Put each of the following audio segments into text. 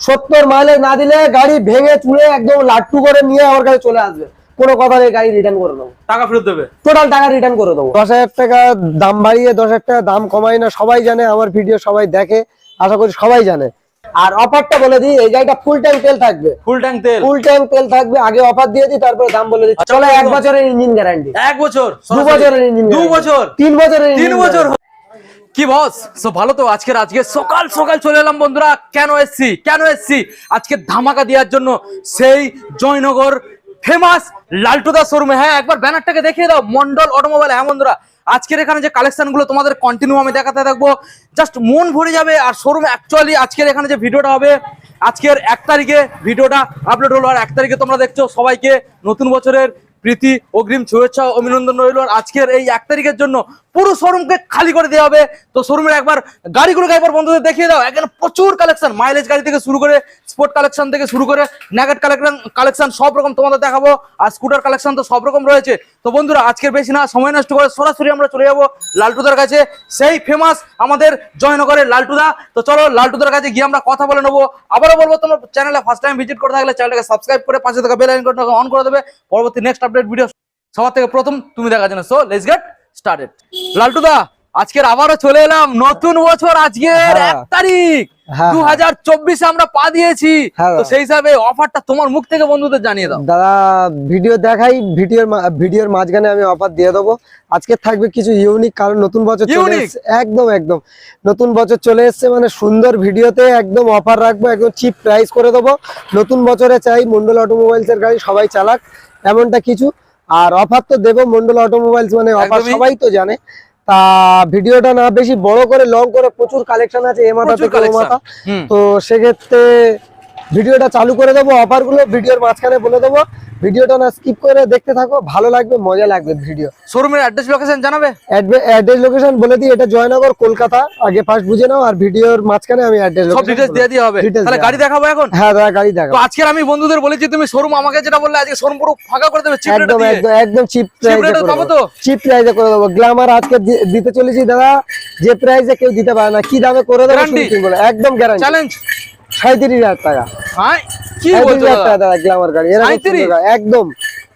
সত্তর মাইলেজ না দিলে গাড়ি ভেঙে চুড়ে একদম লাট্টু করে নিয়ে আমার কাছে চলে আসবে। কোনো কথা নেই গাড়ি রিটার্ন করে দেবো। টাকা ফেরত দেবে? টোটাল টাকা রিটার্ন করে দেবো। দশ হাজার টাকা দাম বাড়িয়ে দশ হাজার টাকা দাম কমাই না সবাই জানে আমার ভিডিও সবাই দেখে আশা করি সবাই জানে। আর অফারটা বলে দিই এই গাড়িটা ফুল ট্যাঙ্ক তেল থাকবে। ফুল ট্যাঙ্ক তেল? ফুল ট্যাঙ্ক তেল থাকবে আগে অফার দিয়ে দিই তারপরে দাম বলে দিই আচ্ছা, চলো এক বছরের ইঞ্জিন গ্যারান্টি এক বছর? দু বছরের ইঞ্জিন দু বছর? তিন বছরের তিন বছর। কি বস? সো ভালো তো, আজকের আজকে সকাল সকাল চলে এলাম বন্ধুরা। কেন এসছি? কেন এসছি? আজকে ধামাকা দেওয়ার জন্য সেই জয়নগর ফেমাস লালটুদা শোরুমে হ্যাঁ একবার ব্যানারটাকে দেখিয়ে দাও, মন্ডল অটোমোবাইল। হ্যাঁ বন্ধুরা, আজকের এখানে যে কালেকশনগুলো তোমাদের কন্টিনিউ আমি দেখাতে থাকব জাস্ট মন ভরে যাবে আর শোরুম অ্যাকচুয়ালি আজকের এখানে যে ভিডিওটা হবে, আজকের এক তারিখে ভিডিওটা আপলোড হলো। আর এক তারিখে তোমরা দেখছ সবাইকে নতুন বছরের প্রীতি, অগ্রিম শুভেচ্ছা অভিনন্দন রইল। আজকের এই এক তারিখের জন্য পুরো শোরুমকে খালি করে দেওয়া হবে। তো শোরুমের একবার গাড়িগুলোকে একবার বন্ধুদের দেখিয়ে দাও। এখানে প্রচুর কালেকশন মাইলেজ গাড়ি থেকে শুরু করে স্পোর্ট কালেকশন থেকে শুরু করে ন্যাগেট কালেকশন কালেকশন সব রকম তোমাদের দেখাবো। আর স্কুটার কালেকশন তো সব রকম রয়েছে। তো বন্ধুরা, আজকের বেশি না, সময় নষ্ট করে সরাসরি আমরা চলে যাব লালটুদার কাছে। সেই ফেমাস আমাদের জয়নগরের লালটুদা। তো চলো লালটুদার কাছে গিয়ে আমরা কথা বলে নেব। আবারও বলব, তোমার চ্যানেলে ফার্স্ট টাইম ভিজিট করে থাকলে চ্যানেলটাকে সাবস্ক্রাইব করে পাশে থাকা বেল আইকনটা অন করে দেবে। পরবর্তী নেক্সট আপডেট ভিডিও সবার থেকে প্রথম তুমি দেখার জন্য। সো লেটস গেট স্টার্টেড লালটুদা আজকের আবারও চলে এলাম নতুন বছর আজকের হ্যাঁ। এক তারিখ। হ্যাঁ, দু হাজার চব্বিশে আমরা পা দিয়েছি। হ্যাঁ। তো সেই হিসাবে অফারটা তোমার মুখ থেকে বন্ধুদের জানিয়ে দাও। দাদা ভিডিও দেখাই ভিডিওর ভিডিওর মাঝখানে আমি অফার দিয়ে দেবো। আজকে থাকবে কিছু ইউনিক কারণ নতুন বছর চলে একদম একদম। নতুন বছর চলে এসেছে মানে সুন্দর ভিডিওতে একদম অফার রাখব একদম চিপ প্রাইস করে দেবো। নতুন বছরে চাই মন্ডল অটোমোবাইলস এর গাড়ি সবাই চালাক। এমনটা কিছু। আর অফার তো দেবো মন্ডল অটোমোবাইলস মানে অফার সবাই তো জানে। তা ভিডিওটা না বেশি বড় করে লং করে প্রচুর কালেকশন আছে এ মাথা থেকে ও মাথা। তো সেক্ষেত্রে ভিডিওটা চালু করে দেবো অফারগুলো ভিডিওর মাঝখানে বলে দেবো। ভিডিওটা না স্কিপ করে দেখতে থাকো ভালো লাগবে মজা লাগবে ভিডিও শোরুমের অ্যাড্রেস লোকেশন জানাবে? অ্যাড্রেস লোকেশন বলে দিই এটা জয়নগর কলকাতা। আগে ফার্স্ট বুঝে নাও আর ভিডিওর মাঝখানে আমি অ্যাড্রেস সব ডিটেলস দিয়ে দিয়ে হবে। তাহলে গাড়ি দেখাবো এখন? হ্যাঁ দাদা গাড়ি দেখো তো আজকের আমি বন্ধুদের বলেছি তুমি শোরুম আমাকে যেটা বললে আজকে শোরুম পুরো ফাঁকা করে দেবে চিপ রেটে একদম দিয়ে। একদম একদম চিপ প্রাইসে পাবো দেবো। তো? চিপ প্রাইসে করে দেবো। গ্ল্যামার আজকে দিতে চলেছি দাদা। যে প্রাইসে কেউ দিতে পারে না কি দামে করে দেবো। একদম গ্যারান্টি চ্যালেঞ্জ সাঁত্রিশ হাজার টাকা। কি সাঁত্রিশ হাজার টাকা দাদা? গ্ল্যামার গাড়ি। এরকম 37? সুন্দর গাড়ি, একদম।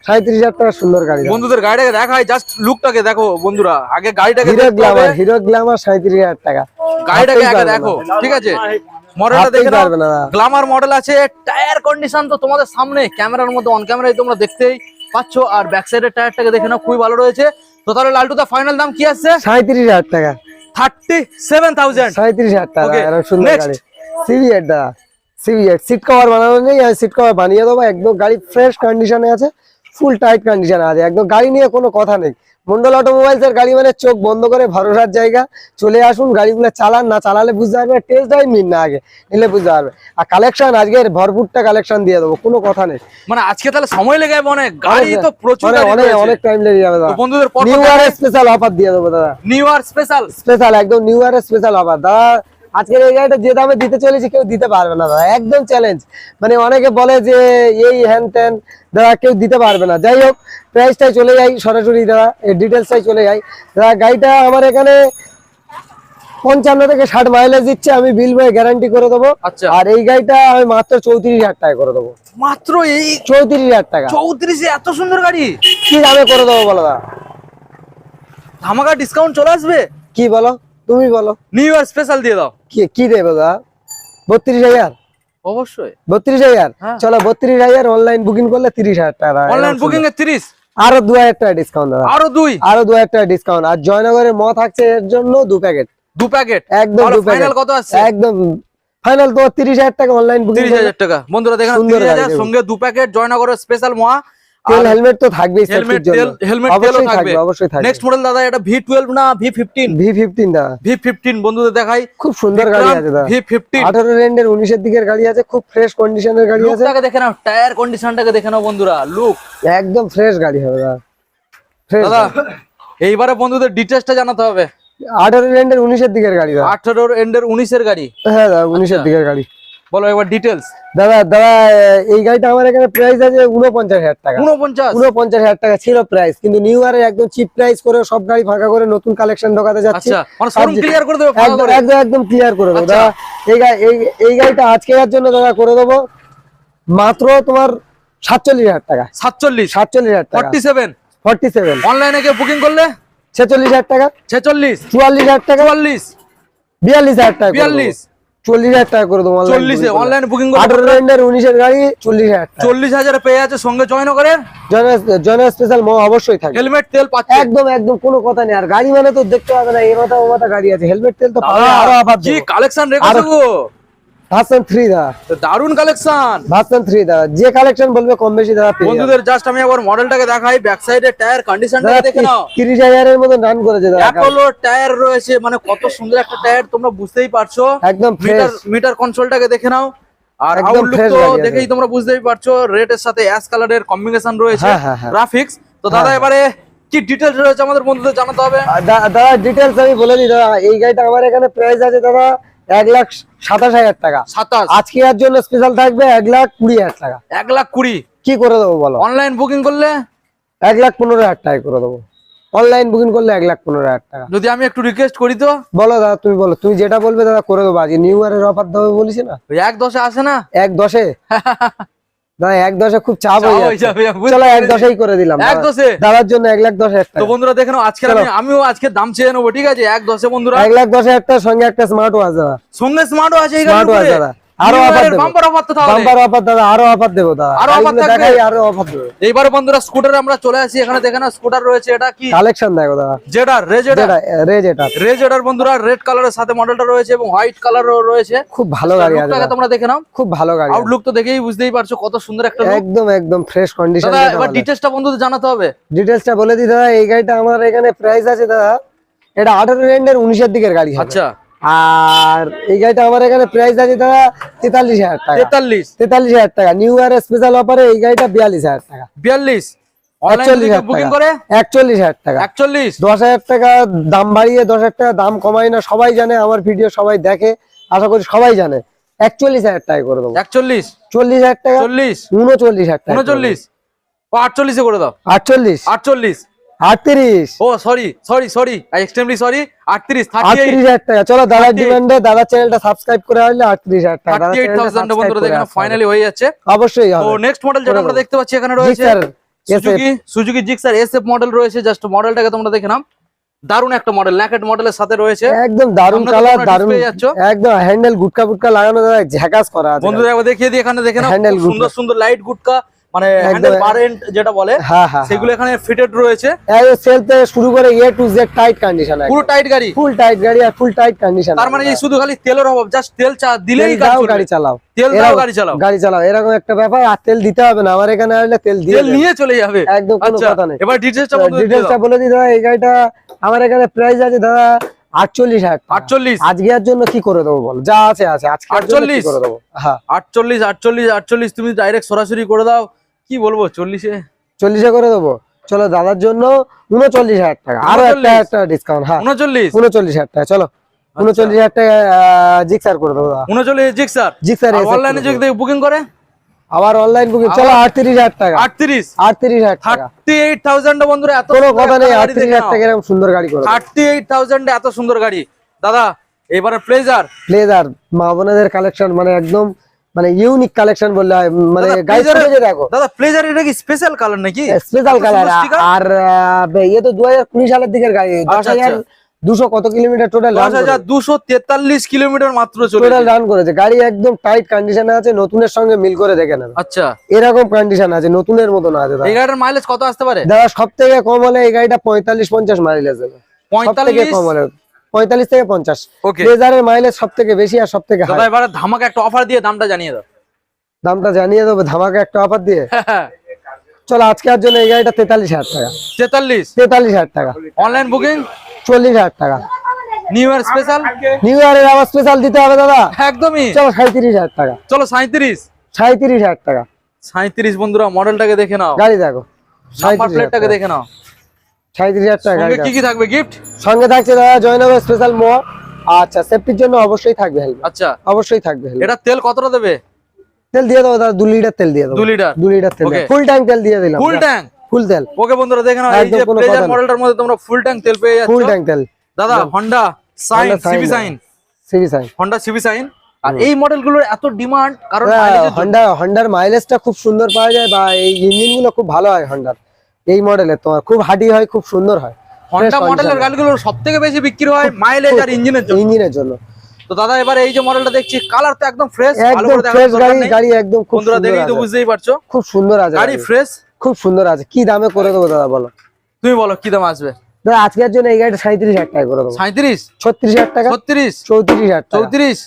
সাঁত্রিশ হাজার টাকা সুন্দর গাড়ি বন্ধুদের গাড়িটাকে দেখায় জাস্ট লুকটাকে দেখো বন্ধুরা। আগে গাড়িটাকে হিরো হিরো সাঁত্রিশ হাজার টাকা। গাড়িটাকে আগে দেখো ঠিক আছে? মডেলটা দেখে নাও। গ্লামার মডেল আছে টায়ার কন্ডিশন তো তোমাদের সামনে। ক্যামেরার মধ্যে অন ক্যামেরায় তোমরা দেখতেই পাচ্ছ। আর ব্যাক সাইডের টায়ারটাকে দেখে নাও খুবই ভালো রয়েছে। তো তাহলে লালটু দা ফাইনাল দাম কি আসছে? সাঁত্রিশ হাজার টাকা। থার্টি সেভেন থাউজেন্ড সাঁত্রিশ হাজার টাকা সুন্দর গাড়ি। সিভিএট দাদা সিভিএট সিট কভার বানানো নেই আমি সিট কভার বানিয়ে দেবো। একদম গাড়ি ফ্রেশ কন্ডিশনে আছে ফুল টাইট কন্ডিশনে আছে। একদম গাড়ি নিয়ে কোনো কথা নেই। মন্ডল অটোমোবাইলস এর গাড়ি মানে চোখ বন্ধ করে ভরসার জায়গা। চলে আসুন গাড়িগুলো চালান না চালালে বুঝতে পারবে টেস্ট ড্রাইভ নিন না আগে নিলে বুঝতে পারবে। আর কালেকশন আজকের ভরপুরটা কালেকশন দিয়ে দেবো কোনো কথা নেই। মানে আজকে তাহলে সময় লেগে যাবে অনেক। গাড়ি তো প্রচুর অনেক অনেক টাইম লেগে যাবে দাদা। বন্ধুদের নিউ ইয়ারের স্পেশাল অফার দিয়ে দেবো দাদা। নিউ ইয়ার স্পেশাল স্পেশাল একদম নিউ ইয়ার স্পেশাল অফার দাদা আজকের এই গাড়িটা যে দামে দিতে চলেছি কেউ দিতে পারবে না দাদা। একদম চ্যালেঞ্জ মানে অনেকে বলে যে এই হ্যান ত্যান দাদা কেউ দিতে পারবে না। যাই হোক প্রাইসটাই চলে যাই সরাসরি দাদা। এই ডিটেলসটাই চলে যাই দাদা গাড়িটা আমার এখানে পঞ্চান্ন থেকে ষাট মাইলেজ দিচ্ছে আমি বিল বয়ে গ্যারান্টি করে দেবো। আচ্ছা। আর এই গাড়িটা আমি মাত্র চৌত্রিশ হাজার টাকা করে দেবো। মাত্র এই চৌত্রিশ হাজার টাকা। চৌত্রিশে এত সুন্দর গাড়ি? কি দামে করে দেবো বলো দাদা? ধামাকা ডিসকাউন্ট চলে আসবে? কি বলো? তুমি বলো। নিউ ইয়ার স্পেশাল দিয়ে দাও। কি কি দেবো দাদা? বত্রিশ হাজার। অবশ্যই। বত্রিশ হাজার? হ্যাঁ। চলো বত্রিশ হাজার অনলাইন বুকিং করলে তিরিশ হাজার টাকা। অনলাইন বুকিং এ তিরিশ। আরও দু হাজার টাকা ডিসকাউন্ট দাদা। আরও দুই। আরও দু হাজার টাকা ডিসকাউন্ট আর জয়নগরের ম থাকছে এর জন্য দু প্যাকেট দু প্যাকেট একদম দু প্যাকেট ফাইনাল কত আসছে? একদম ফাইনাল তোমার তিরিশ হাজার টাকা অনলাইন বুকিং তিরিশ হাজার টাকা। বন্ধুরা দেখেন সুন্দর সঙ্গে দু প্যাকেট জয়নগরের স্পেশাল মহা। তেল হেলমেট তো থাকবেই হেলমেট তেল হেলমেট তেলও থাকবে। অবশ্যই থাকবে। নেক্সট মডেল দাদা এটা ভি টুয়েলভ না ভি ফিফটিন ভি ফিফটিন দাদা। ভি ফিফটিন বন্ধুদের দেখাই। খুব সুন্দর গাড়ি আছে দাদা। ভি ফিফটিন আঠারো রেন্ডের উনিশের দিকের গাড়ি আছে খুব ফ্রেশ কন্ডিশনের গাড়ি আছে। লুকটাকে দেখে নাও টায়ার কন্ডিশনটাকে দেখে নাও বন্ধুরা লুক একদম ফ্রেশ গাড়ি হবে দাদা। দাদা এইবারে বন্ধুদের ডিটেলসটা জানাতে হবে। আঠারো রেন্ডের উনিশের দিকের গাড়ি দাদা। আঠারোর এন্ডের উনিশের গাড়ি। হ্যাঁ দাদা উনিশের আচ্ছা। দিকের গাড়ি। বলো একবার ডিটেলস দাদা দাদা এই গাড়িটা আমার এখানে প্রাইস আছে উনপঞ্চাশ হাজার টাকা। উনপঞ্চাশ উনপঞ্চাশ হাজার টাকা ছিল প্রাইস কিন্তু নিউ ইয়ারের একদম চিপ প্রাইস করে সব গাড়ি ফাঁকা করে নতুন কালেকশন ঢোকাতে যাচ্ছে। আচ্ছা মানে ক্লিয়ার করে দেবে একদম ক্লিয়ার করে দেবো। আচ্ছা। দাদা এই গাড়িটা আজকে জন্য দাদা করে দেবো। মাত্র তোমার সাতচল্লিশ হাজার টাকা। সাতচল্লিশ? সাতচল্লিশ হাজার টাকা। ফর্টি সেভেন ফর্টি সেভেন অনলাইনে গিয়ে বুকিং করলে? ছেচল্লিশ হাজার টাকা। ছেচল্লিশ? চুয়াল্লিশ হাজার টাকা। চুয়াল্লিশ? বিয়াল্লিশ হাজার টাকা বিয়াল্লিশ? চল্লিশ হাজার টাকা করে দেবো চল্লিশে অনলাইন বুকিং আঠারো উনিশের গাড়ি চল্লিশ হাজার চল্লিশ হাজার পেয়ে আছে সঙ্গে জয়েন করে? জনের স্পেশাল মো অবশ্যই থাকে হেলমেট তেল একদম একদম কোনো কথা নেই। আর গাড়ি মানে তো দেখতে হবে না এ মাথা ও মাথা গাড়ি আছে। হেলমেট তেল তো আরও কালেকশন রেখে ভার্সন দাদা দারুণ কালেকশন ভার্সন দাদা যে কালেকশন বলবে কম বেশি দাদা বন্ধুদের জাস্ট আমি একবার মডেলটাকে দেখাই ব্যাক সাইডে টায়ার কন্ডিশনটা দেখে নাও। মতো রান করেছে দাদা অ্যাপোলো টায়ার রয়েছে মানে কত সুন্দর একটা টায়ার তোমরা বুঝতেই পারছ। একদম মিটার ফ্রেশ মিটার কন্ট্রোলটাকে দেখে নাও। আর আউটলুক তো দেখেই তোমরা বুঝতেই পারছ রেড এর সাথে অ্যাশ কালারের কম্বিনেশন রয়েছে হ্যাঁ, হ্যাঁ, হ্যাঁ। গ্রাফিক্স তো দাদা। এবারে কি রয়েছে আমাদের বন্ধুদের জানাতে হবে? দাদা আমি বলে দিই দাদা এই গাড়িটা আমার এখানে প্রাইস আছে দাদা এক লাখ সাতাশ হাজার টাকা। সাতাশ। আজকে এর জন্য স্পেশাল থাকবে এক লাখ কুড়ি হাজার টাকা। এক লাখ কুড়ি? কি করে দেবো বলো? অনলাইন বুকিং করলে? এক লাখ পনেরো হাজার টাকা করে দেবো। অনলাইন বুকিং করলে এক লাখ পনেরো হাজার টাকা। যদি আমি একটু রিকোয়েস্ট করি তো? বলো দাদা তুমি বলো। তুমি যেটা বলবে দাদা করে দেবো। আজকে নিউ ইয়ারের অফার দেবে বলিস না? এক দশে আসে না? এক দশে? দাদা এক দশে খুব চাপ হয়ে যাচ্ছে। যাবে, চলো এক দশেই করে দিলাম। এক দাদা- দশে? দাদার জন্য এক লাখ দশ হাজার তো বন্ধুরা দেখে নাও আজকে আমিও আজকে দাম চেয়ে নেব ঠিক আছে? এক দশে বন্ধুরা। এক লাখ দশ হাজার সঙ্গে একটা স্মার্ট ওয়াচ দাদা। সঙ্গে স্মার্ট ওয়াচ এই ওয়াচ দাদা। আরও offer দেবো। বাম্পার অফার তো তাহলে। বাম্পার অফার দাদা আরও অফার দেবো দাদা। আরও দেখাই আরও অফার দেবো। এইবারে বন্ধুরা স্কুটারে আমরা চলে আসি। এখানে স্কুটার রয়েছে। এটা কি? কালেকশন দেখো দাদা। জেডার রেজেডার রেজেডার বন্ধুরা রেড কালারের সাথে মডেলটা রয়েছে এবং হোয়াইট কালারও রয়েছে। খুব ভালো গাড়ি আছে লুকটাকে তোমরা দেখে নাও। খুব ভালো গাড়ি। আউটলুক তো দেখেই বুঝতেই পারছ কত সুন্দর একটা একদম একদম ফ্রেশ কন্ডিশন দাদা এবার ডিটেলসটা বন্ধুদের জানাতে হবে। ডিটেলসটা বলে দিই দাদা এই গাড়িটা আমার এখানে প্রাইস আছে দাদা। এটা আঠারো রেন্ডের উনিশের দিকের গাড়ি আচ্ছা। আর এই গাড়িটা আমার এখানে প্রাইস আছে দাদা তেতাল্লিশ হাজার টাকা। তেতাল্লিশ? তেতাল্লিশ হাজার টাকা। নিউ ইয়ারের স্পেশাল অফারে এই গাড়িটা বিয়াল্লিশ হাজার টাকা। বিয়াল্লিশ? দাম বাড়িয়ে দশ হাজার টাকা দাম কমাই না সবাই জানে আমার ভিডিও সবাই দেখে আশা করি সবাই জানে। একচল্লিশ হাজার টাকা করে দেবো। একচল্লিশ? চল্লিশ হাজার টাকা? চল্লিশ? উনচল্লিশ হাজার টাকা উনচল্লিশ? ও আটচল্লিশে করে দাও। আটচল্লিশ। আটচল্লিশ? আটত্রিশ। Oh sorry sorry sorry extremely টাকা। চলো 38 ডিমান্ডে চ্যানেলটা সাবস্ক্রাইব করে টাকা। বন্ধুরা দেখেন ফাইনালি হয়ে যাচ্ছে। অবশ্যই তো নেক্সট মডেল যেটা আমরা দেখতে পাচ্ছি এখানে রয়েছে Suzuki Suzuki Gixxer SF model রয়েছে। জাস্ট মডেলটাকে তোমরা দেখে নাও। দারুণ একটা মডেল ন্যাকেট মডেলের সাথে রয়েছে। একদম দারুণ কালার দারুণ একদম হ্যান্ডেল গুটকা ফুটকা লাগানো দাদা ঝাকাস করা আছে। বন্ধুরা একবার দেখিয়ে দিই এখানে দেখে নাও। Handle সুন্দর সুন্দর লাইট গুটকা। মানে। হ্যান্ডেল পারেন্ট যেটা বলে হ্যাঁ হ্যাঁ সেগুলো এখানে ফিটেড রয়েছে। সেল থেকে শুরু করে A to Z tight condition পুরো টাইট গাড়ি? ফুল টাইট গাড়ি আর ফুল টাইট কন্ডিশন তার মানে এই শুধু খালি তেলের অভাব জাস্ট তেল চা দিলেই গাড়ি চালাও। তেল দাও গাড়ি চালাও। গাড়ি চালাও। এরকম একটা ব্যাপার আর তেল দিতে হবে না। আমার এখানে আসলে তেল দিয়ে তেল নিয়ে চলে যাবে। একদম কোনো আচ্ছা কথা নেই। এবার ডিটেলসটা বন্ধু ডিটেলসটা বলে দিই দাদা এই গাড়িটা আমার এখানে প্রাইস আছে দাদা আটচল্লিশ আটচল্লিশ। আজকে এর জন্য কি করে দেবো বল? যা আছে আছে। আজকে এর জন্য কি 48? করে দেবো? হ্যাঁ। আটচল্লিশ আটচল্লিশ আটচল্লিশ তুমি ডাইরেক্ট সরাসরি করে দাও। কি বলব চল্লিশে? চল্লিশে করে দেবো। চলো দাদার জন্য উনচল্লিশ হাজার টাকা। আরও একটা একটা ডিসকাউন্ট হ্যাঁ। উনচল্লিশ? উনচল্লিশ হাজার টাকা চলো। আচ্ছা। উনচল্লিশ হাজার টাকা জিক্সার করে দেবো উনচল্লিশ জিক্সার জিক্সার অনলাইনে যদি বুকিং করে আবার অনলাইন বুকিং চলো আটত্রিশ হাজার টাকা। আটত্রিশ? আটত্রিশ হাজার টাকা। থার্টি এইট থাউজেন্ড বন্ধুরা এত কোনো কথা নেই আটত্রিশ হাজার টাকা এরকম সুন্দর গাড়ি করে থার্টি এইট থাউজেন্ড এত সুন্দর গাড়ি। দাদা এবারে প্লেজার প্লেজার মা বোনেদের কালেকশন মানে একদম মানে ইউনিক কালেকশন বললে হয় মানে Pleasure- দেখো। দাদা প্লেজার এটা কি স্পেশাল কালার নাকি? স্পেশাল কালার আর ইয়ে তো দু হাজার কুড়ি সালের দিকের গাড়ি দশ আচ্ছা, হাজার দুশো কত কিলোমিটার টোটাল দশ হাজার দুশো তেতাল্লিশ কিলোমিটার মাত্র চলে টোটাল রান করেছে। গাড়ি একদম টাইট কন্ডিশনে আছে নতুনের সঙ্গে মিল করে দেখে নেবে। আচ্ছা। এরকম কন্ডিশন আছে নতুনের মতন আছে। এই গাড়ির মাইলেজ কত আসতে পারে? দাদা সব থেকে কম হলে এই গাড়িটা পঁয়তাল্লিশ পঞ্চাশ মাইলেজ দেবে। পঁয়তাল্লিশ? কম হলে। পঁয়তাল্লিশ থেকে পঞ্চাশ। ওকে প্লেজারের মাইলেজ সব থেকে বেশি আর সব থেকে এবারে ধামাকা একটা অফার দিয়ে দামটা জানিয়ে দাও। দামটা জানিয়ে দেবো ধামাকা একটা অফার দিয়ে। চলো আজকে আর জন্য এই গাড়িটা তেতাল্লিশ হাজার টাকা। তেতাল্লিশ? তেতাল্লিশ হাজার টাকা। অনলাইন বুকিং চল্লিশ হাজার টাকা। নিউ ইয়ার স্পেশাল নিউ ইয়ারের আবার স্পেশাল দিতে হবে দাদা। একদমই। চলো সাঁত্রিশ হাজার টাকা। চলো সাঁত্রিশ সাঁত্রিশ হাজার টাকা। সাঁত্রিশ বন্ধুরা মডেলটাকে দেখে নাও। গাড়ি দেখো। নাম্বার প্লেটটাকে দেখে নাও। সাঁত্রিশ হাজার টাকা কি কি থাকবে? গিফট সঙ্গে থাকছে দাদা জয়নগর স্পেশাল মোয়া আচ্ছা সেফটির জন্য অবশ্যই থাকবে হেলমেট আচ্ছা। অবশ্যই থাকবে হেলমেট এটা তেল কতটা দেবে? তেল দিয়ে দাদা লিটার তেল দিয়ে লিটার লিটার তেল ফুল ট্যাঙ্ক তেল দিয়ে দিলাম। ফুল ট্যাঙ্ক ফুল তেল। ওকে বন্ধুরা দেখে এই যে প্লেজার মডেলটার মধ্যে তোমরা ফুল ট্যাঙ্ক তেল পেয়ে ফুল ট্যাঙ্ক তেল। দাদা Honda Shine CB Shine CB Shine Honda CB Shine আর এই মডেলগুলোর এত ডিমান্ড কারণ। হন্ডা হন্ডার মাইলেজটা খুব সুন্দর পাওয়া যায় বা এই ইঞ্জিনগুলো খুব ভালো হয় হন্ডার এই মডেলের তোমার খুব হাডি হয় খুব সুন্দর হয়। হন্ডা মডেলের গাড়িগুলো সব থেকে বেশি বিক্রি হয় মাইলেজ আর ইঞ্জিনের জন্য। ইঞ্জিনের জন্য। তো দাদা এবার এই যে মডেলটা দেখছি কালার তো একদম ফ্রেশ ভালো একদম ফ্রেশ গাড়ি গাড়ি একদম খুব সুন্দর দেখেই তো বুঝতেই পারছ। খুব সুন্দর আছে গাড়ি। ফ্রেশ খুব সুন্দর আছে। কি দামে করে দেবো দাদা বলো? তুমি বলো কি দাম আসবে? দাদা আজকের জন্য এই গাড়িটা সাঁত্রিশ হাজার টাকা করে দেবো। সাঁত্রিশ ছত্রিশ হাজার টাকা? ছত্রিশ? চৌত্রিশ হাজার টাকা। চৌত্রিশ?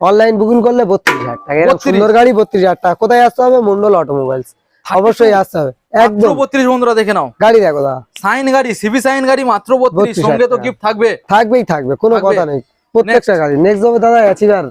অনলাইন বুকিং করলে বত্রিশ হাজার টাকা। এরকম সুন্দর গাড়ি বত্রিশ হাজার টাকা। কোথায় আসতে হবে? মন্ডল অটোমোবাইলস অবশ্যই আসতে হবে। একদম। একদম বত্রিশ বন্ধুরা দেখে নাও। গাড়ি দেখো সাইন গাড়ি সিবি সাইন গাড়ি মাত্র 32 সঙ্গে তো গিফট থাকবে। থাকবেই থাকবে কোনো কথা নেই। প্রত্যেকটা গাড়ি। নেক্সট যাবে দাদা অ্যাচিভার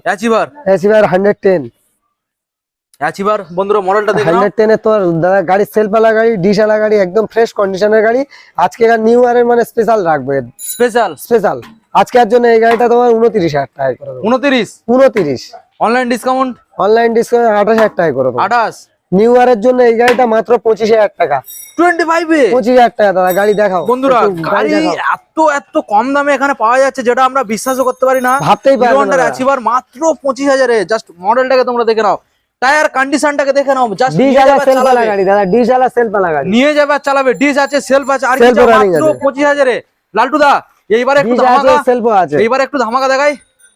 অ্যাচিভার বন্ধুরা মডেলটা দেখে নাও। হান্ড্রেড টেনের তোর দাদা গাড়ি সেলফালা গাড়ি ডিশালা গাড়ি একদম ফ্রেশ কন্ডিশনের গাড়ি। আজকে নিউ ইয়ারের মানে স্পেশাল রাখবে। স্পেশাল স্পেশাল আজকের জন্য এই গাড়িটা তোমার উনত্রিশ হাজার টাকা করে দেবো। উনত্রিশ? উনত্রিশ। অনলাইন ডিসকাউন্ট অনলাইন ডিসকাউন্ট আঠাশ হাজার টাকা করে আঠাশ? নিউ ইয়ারের জন্য এই গাড়িটা মাত্র পঁচিশ হাজার টাকা। টোয়েন্টি ফাইভে পঁচিশ হাজার টাকা দাদা গাড়ি দেখাও। বন্ধুরা গাড়ি দেখাও। এত এত কম দামে এখানে পাওয়া যাচ্ছে যেটা আমরা বিশ্বাসও করতে পারি না। ভাবতেই পারবে অ্যাচিভার মাত্র পঁচিশ হাজারে। জাস্ট মডেলটাকে তোমরা দেখে নাও। টায়ার কন্ডিশনটাকে দেখে নাও। জাস্ট গাড়ি দাদা গাড়ি। নিয়ে যাবে চালাবে। আছে সেলফ আছে। আর কিছু মাত্র আছে। লালটু দা এইবার একটু ধামাকা। সেলফও আছে। এইবার একটু ধামাকা দেখাই।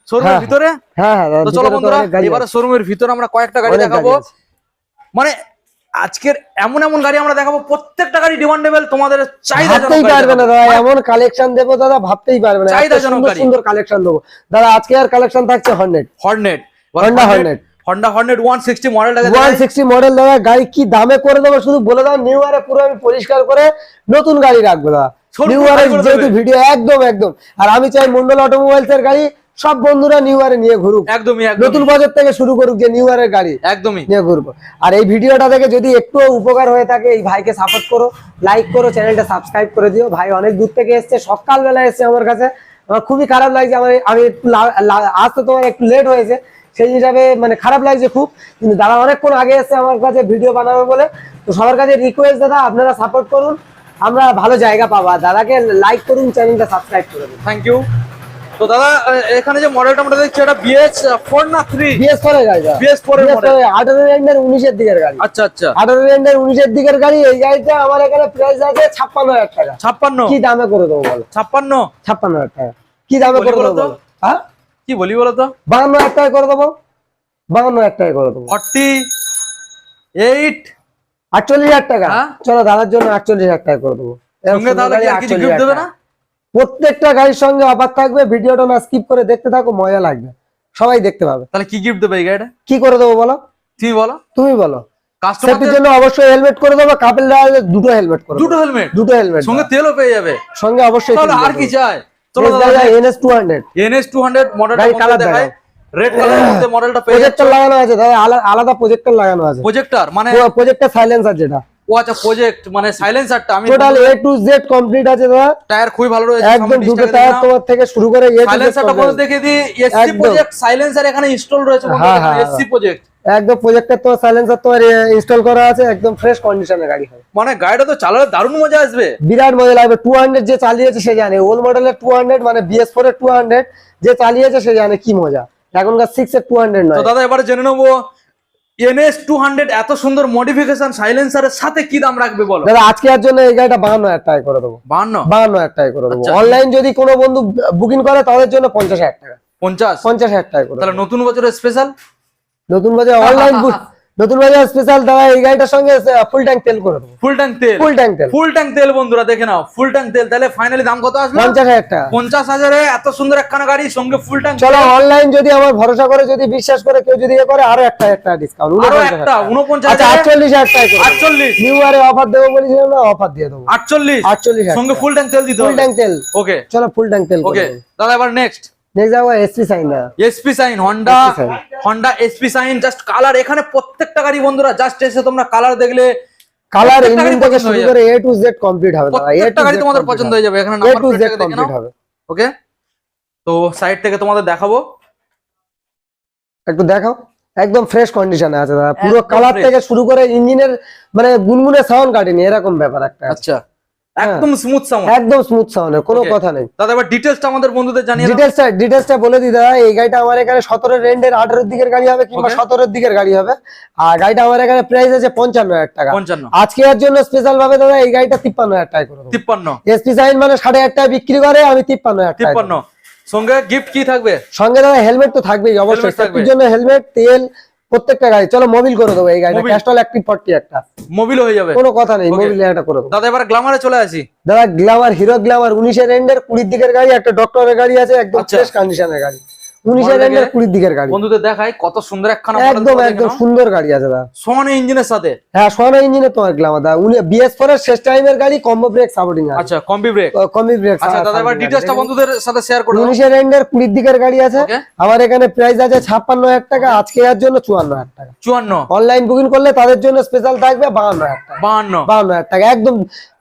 শোরুমের হ্যাঁ, ভিতরে? হ্যাঁ হ্যাঁ তো চলো বন্ধুরা এবারে শোরুমের ভিতরে আমরা কয়েকটা গাড়ি দেখাবো। আছে। মানে আজকের এমন এমন গাড়ি আমরা দেখাবো প্রত্যেকটা গাড়ি ডিমান্ডেবল তোমাদের ভাবতেই পারবে না দাদা এমন কালেকশন দেবো দাদা ভাবতেই পারবে না সুন্দর সুন্দর কালেকশন দেবো। দাদা আজকে আর কালেকশন থাকছে Hornet Hornet। Honda Hornet one sixty মডেলটাকে one sixty model দাদা গাড়ি কি দামে করে দেবো শুধু বলে দাও নিউ ইয়ারে পুরো আমি পরিষ্কার করে নতুন গাড়ি রাখব দাদা। সরপুর নিউ গাড়ি যেহেতু ভিডিও একদম একদম। আর আমি চাই মন্ডল অটোমোবাইলস এর গাড়ি সব বন্ধুরা নিউ ইয়ারে নিয়ে ঘুরুক। একদমই নতুন বছর থেকে শুরু করুক যে নিউ ইয়ারের গাড়ি একদমই। নিয়ে ঘুরবো। আর এই ভিডিওটা থেকে যদি একটু উপকার হয়ে থাকে এই ভাইকে সাপোর্ট করো লাইক করো চ্যানেলটা সাবস্ক্রাইব করে দিও। ভাই অনেক দূর থেকে এসছে সকালবেলা এসছে আমার কাছে। আমার খুবই খারাপ লাগছে আমার আমি একটু আসতে তোমার একটু লেট হয়েছে। সেই হিসাবে মানে খারাপ লাগছে খুব। কিন্তু দাদা অনেকক্ষণ আগে এসছে আমার কাছে ভিডিও বানাবে বলে। তো সবার কাছে রিকোয়েস্ট দাদা আপনারা সাপোর্ট করুন। আমরা ভালো জায়গা পাবো। দাদাকে লাইক করুন চ্যানেলটা সাবস্ক্রাইব করে দিন। থ্যাংক ইউ তো দাদা এখানে যে মডেলটা আমরা দেখছি এটা বিএস ফোর না থ্রি বিএস ফোর গাড়ি four এর। আঠারো রেন্ডের উনিশের দিকের গাড়ি। আচ্ছা আচ্ছা। আঠারো রেন্ডের উনিশের দিকের গাড়ি এই গাড়িটা আমার এখানে প্রাইস আছে ছাপ্পান্ন হাজার টাকা। ছাপ্পান্ন? কি দামে করে দেবো বলো? ছাপ্পান্ন? ছাপ্পান্ন হাজার টাকা। কি দামে করে দেবো? হ্যাঁ? কি বলি বলো তো? বাহান্ন হাজার টাকা করে দেবো। বাহান্ন হাজার টাকা করে দেবো। Forty eight? আটচল্লিশ হাজার টাকা। হ্যাঁ? চলো দাদার জন্য আটচল্লিশ হাজার টাকা করে দেবো। সঙ্গে তাহলে কিছু গিফট দেবে না? প্রত্যেকটা গাড়ির সঙ্গে অফার থাকবে ভিডিওটা না স্কিপ করে দেখতে থাকো মজা লাগবে। সবাই দেখতে পাবে। তাহলে কি গিফট দেবে এই গাড়িটা? কি করে দেবো বলো? তুমি বলো। তুমি বলো। সেফটির জন্য অবশ্যই হেলমেট করে দেবো কাপেল দুটো হেলমেট করে দুটো হেলমেট দুটো হেলমেট সঙ্গে তেলও পেয়ে যাবে। সঙ্গে অবশ্যই আর কি চাই? চলো এনএস এনএস মডেলটা দেখায় রেড কালারের মধ্যে মডেলটা পেয়ে যাচ্ছে। প্রজেক্টর লাগানো আছে দাদা আলাদা প্রজেক্টর লাগানো আছে। প্রজেক্টর মানে প্রজেক্টর সাইলেন্সার যেটা। ও আচ্ছা প্রজেক্ট মানে সাইলেন্সারটা আমি total A to Z complete আছে দাদা। টায়ার খুবই ভালো রয়েছে একদম দুটো টায়ার তোমার থেকে শুরু করে এ সাইলেন্সারটা বলে দেখে দিই এসসি প্রজেক্ট সাইলেন্সার এখানে ইনস্টল রয়েছে হ্যাঁ, হ্যাঁ, এসসি প্রজেক্ট একদম প্রজেক্টর তোমার সাইলেন্সার তোমার ইনস্টল করা আছে একদম ফ্রেশ কন্ডিশনের গাড়ি হবে মানে গাড়িটা তো চালালে দারুণ মজা আসবে। বিরাট মজা লাগবে টু হান্ড্রেড যে চালিয়েছে সে জানে ওল্ড মডেলের টু হান্ড্রেড মানে বিএস ফোর এর টু হান্ড্রেড যে চালিয়েছে সে জানে কি মজা। এখনকার সিক্স এর টু হান্ড্রেড তো নয়। দাদা এবারে জেনে নেব এনএস টু হান্ড্রেড এত সুন্দর মডিফিকেশন সাইলেন্সারের সাথে কি দাম রাখবে বলো? দাদা আজকে আর জন্য এই গাড়িটা বাহান্ন হাজার টাকা করে দেবো। বাহান্ন? বাহান্ন হাজার টাকা করে দেবো। আচ্ছা। অনলাইন যদি কোনো বন্ধু বুকিং করে তাদের জন্য পঞ্চাশ হাজার টাকা। পঞ্চাশ? পঞ্চাশ হাজার টাকা করে তাহলে নতুন বছরের স্পেশাল নতুন বছর অনলাইন নতুন বাজার স্পেশাল দাদা এই গাড়িটার সঙ্গে ফুল ট্যাঙ্ক তেল করে দেবো। ফুল ট্যাঙ্ক তেল? ফুল ট্যাঙ্ক তেল। ফুল ট্যাঙ্ক তেল বন্ধুরা দেখে নাও। ফুল ট্যাঙ্ক তেল। তাহলে ফাইনালি দাম কত আসবে পঞ্চাশ হাজার টাকা। পঞ্চাশ হাজারে এত সুন্দর একখানা গাড়ি সঙ্গে ফুল ট্যাঙ্ক চলো অনলাইন যদি আমার ভরসা করে যদি বিশ্বাস করে কেউ যদি এ করে আরও একটা একটা ডিসকাউন্ট আরও একটা উনপঞ্চাশ আচ্ছা আটচল্লিশ হাজার টাকা আটচল্লিশ। নিউ ইয়ারে অফার দেবো বলেছিলাম না অফার দিয়ে দেবো। আটচল্লিশ। আটচল্লিশ সঙ্গে ফুল ট্যাঙ্ক তেল দিতে ফুল ট্যাঙ্ক তেল। ওকে চলো ফুল ট্যাঙ্ক তেল ওকে দাদা এবার নেক্সট নেক্সট যাব এসপি সাইন না SP Shine Honda SP Honda SP Shine just colour এখানে প্রত্যেকটা গাড়ি বন্ধুরা জাস্ট এসে তোমরা কালার দেখলে কালার ইঞ্জিন থেকে শুরু করে এ টু জেড কমপ্লিট হবে দাদা। এ টু গাড়ি তোমাদের পছন্দ হয়ে যাবে। এখানে নাম্বার টু জেড কমপ্লিট হবে। ওকে তো সাইড থেকে তোমাদের দেখাবো। একটু দেখাও। একদম ফ্রেশ কন্ডিশনে আছে দাদা। পুরো কালার থেকে শুরু করে ইঞ্জিনের মানে গুনগুনে সাউন্ড কাটেনি। এরকম ব্যাপার একটা আচ্ছা। একদম স্মুথ সাউন্ড একদম স্মুথ সাউন্ডের কোনো কথা নেই। দাদা এবার আমাদের বন্ধুদের জানিয়ে বলে দিই দাদা এই গাড়িটা আমার এখানে সতেরো রেন্ডের আঠারোর দিকের গাড়ি হবে কিংবা Okay. সতেরোর দিকের গাড়ি হবে। আর গাড়িটা আমার এখানে প্রাইস আছে পঞ্চান্ন হাজার টাকা। পঞ্চান্ন। আজকে এর জন্য স্পেশাল ভাবে দাদা এই গাড়িটা তিপ্পান্ন হাজার টাকা করে দেবো। তিপ্পান্ন। এসপি সাইন মানে টাকা বিক্রি করে আমি তিপ্পান্ন হাজার টাকা তিপ্পান্ন। দেবো। সঙ্গে গিফট কি থাকবে? সঙ্গে দাদা হেলমেট তো থাকবেই অবশ্যই। সেফটির জন্য হেলমেট তেল প্রত্যেকটা গাড়ি চলো মোবিল করে দেবো এই গাড়িটা। ক্যাস্টল অ্যাক্টিভ ফর্টি একটা মোবিল হয়ে যাবে কোনো কথা নেই. মোবিল একটা করে দেবো দাদা এবার গ্ল্যামারে চলে আসি দাদা গ্ল্যামার হিরো গ্লামার উনিশের এন্ডের কুড়ির দিকের গাড়ি একটা ডক্টরের গাড়ি আছে একদম আচ্ছা। ফ্রেশ কন্ডিশনের গাড়ি কুড়ির দিকের গাড়ি। বন্ধুদের দেখাই কত সুন্দর একখানা একদম একদম সুন্দর গাড়ি আছে দাদা ইঞ্জিনের সাথে? হ্যাঁ সোনা ইঞ্জিনের তোমার গ্লামার দাদা উনি বিএস ফোর এর শেষ টাইমের গাড়ি কম্বো ব্রেক সাপোর্টিং আচ্ছা কম্বি ব্রেক কম্বি ব্রেক আচ্ছা দাদা এবার ডিটেলসটা বন্ধুদের সাথে শেয়ার উনিশের এন্ডের কুড়ির দিকের গাড়ি আছে। আমার এখানে প্রাইস আছে ছাপ্পান্ন হাজার টাকা আজকে এর জন্য চুয়ান্ন হাজার টাকা। চুয়ান্ন। অনলাইন বুকিং করলে তাদের জন্য স্পেশাল থাকবে বাহান্ন হাজার টাকা। বাহান্ন। বাহান্ন হাজার টাকা একদম